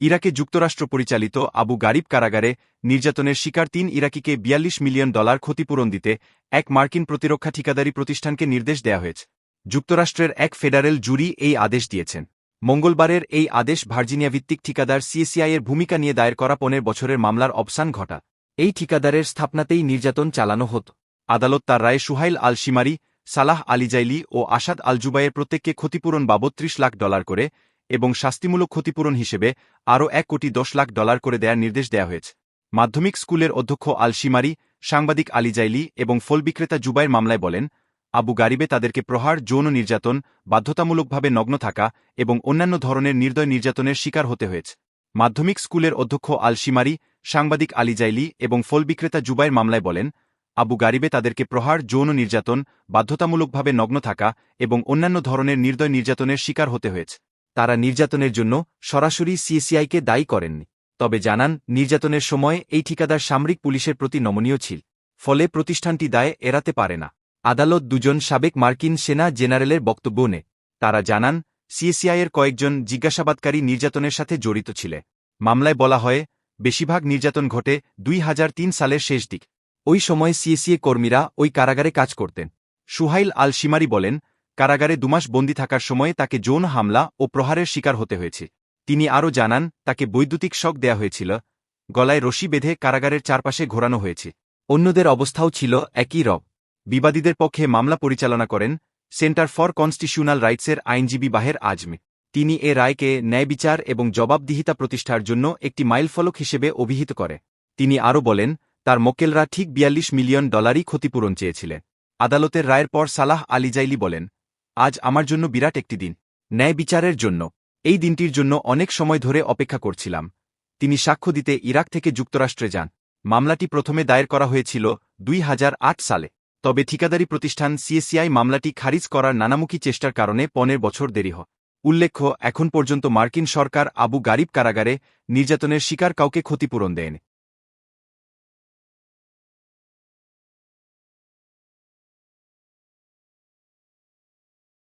ইরাকে যুক্তরাষ্ট্র পরিচালিত আবু গারিব কারাগারে নির্যাতনের শিকার তিন ইরাকিকে বিয়াল্লিশ মিলিয়ন ডলার ক্ষতিপূরণ দিতে এক মার্কিন প্রতিরক্ষা ঠিকাদারি প্রতিষ্ঠানকে নির্দেশ দেয়া হয়েছে। যুক্তরাষ্ট্রের এক ফেডারেল জুরি এই আদেশ দিয়েছেন। মঙ্গলবারের এই আদেশ ভার্জিনিয়া ভিত্তিক ঠিকাদার সিএসিআই এর ভূমিকা নিয়ে দায়ের করা পনেরো বছরের মামলার অবসান ঘটা। এই ঠিকাদারের স্থাপনাতেই নির্যাতন চালানো হত। আদালত তার রায়ে সুহাইল আল শিমারি সালাহ আলিজাইলি ও আসাদ আল জুবাইয়ের প্রত্যেককে ক্ষতিপূরণ বাবদ ত্রিশ লাখ ডলার করে এবং শাস্তিমূলক ক্ষতিপূরণ হিসেবে আরও এক কোটি দশ লাখ ডলার করে দেয়ার নির্দেশ দেয়া হয়েছে। মাধ্যমিক স্কুলের অধ্যক্ষ আল শিমারি সাংবাদিক আলিজাইলি এবং ফল বিক্রেতা জুবাইয়ের মামলায় বলেন, আবু গারিবে তাদেরকে প্রহার, যৌন নির্যাতন, বাধ্যতামূলকভাবে নগ্ন থাকা এবং অন্যান্য ধরনের নির্দয় নির্যাতনের শিকার হতে হয়েছে। মাধ্যমিক স্কুলের অধ্যক্ষ আল শিমারি সাংবাদিক আলিজাইলি এবং ফল বিক্রেতা জুবাইয়ের মামলায় বলেন, আবু গারিবে তাদেরকে প্রহার, যৌন নির্যাতন, বাধ্যতামূলকভাবে নগ্ন থাকা এবং অন্যান্য ধরনের নির্দয় নির্যাতনের শিকার হতে হয়েছে। তারা নির্যাতনের জন্য সরাসরি সিএসিআইকে দায়ী করেননি। তবে জানান, নির্যাতনের সময় এই ঠিকাদার সামরিক পুলিশের প্রতি নমনীয় ছিল, ফলে প্রতিষ্ঠানটি দায় এড়াতে পারে না। আদালত দুজন সাবেক মার্কিন সেনা জেনারেলের বক্তব্য নে তারা জানান, সিএসিআইয়ের কয়েকজন জিজ্ঞাসাবাদকারী নির্যাতনের সাথে জড়িত ছিলে। মামলায় বলা হয়, বেশিরভাগ নির্যাতন ঘটে দুই হাজার তিন সালের শেষ দিক। ওই সময় সিএসিএ কর্মীরা ওই কারাগারে কাজ করতেন। সুহাইল আল শিমারি বলেন কারাগারে দুমাস বন্দী থাকার সময়ে তাকে যৌন হামলা ও প্রহারের শিকার হতে হয়েছে। তিনি আরও জানান, তাকে বৈদ্যুতিক শক দেয়া হয়েছিল, গলায় রশি বেঁধে কারাগারের চারপাশে ঘোরানো হয়েছে। অন্যদের অবস্থাও ছিল একই রব বিবাদীদের পক্ষে মামলা পরিচালনা করেন সেন্টার ফর কনস্টিটিউশনাল রাইটসের আইনজীবী বাহের আজমে। তিনি এ রায়কে ন্যায়বিচার এবং জবাবদিহিতা প্রতিষ্ঠার জন্য একটি মাইলফলক হিসেবে অভিহিত করে। তিনি আরও বলেন, তার মোকেলরা ঠিক বিয়াল্লিশ মিলিয়ন ডলারই ক্ষতিপূরণ চেয়েছিলেন। আদালতের রায়ের পর সালাহ আলিজাইলি বলেন আজ আমার জন্য বিরাট একটি দিন। ন্যায় বিচারের জন্য। এই দিনটির জন্য অনেক সময় ধরে অপেক্ষা করছিলাম। তিনি সাক্ষ্য দিতে ইরাক থেকে যুক্তরাষ্ট্রে যান। মামলাটি প্রথমে দায়ের করা হয়েছিল দুই হাজার আট সালে। তবে ঠিকাদারি প্রতিষ্ঠান সিএসিআই মামলাটি খারিজ করার নানামুখী চেষ্টার কারণে পনেরো বছর দেরি হয়। উল্লেখ্য, এখন পর্যন্ত মার্কিন সরকার আবু গারিব কারাগারে নির্যাতনের শিকার কাউকে ক্ষতিপূরণ দেয়নি।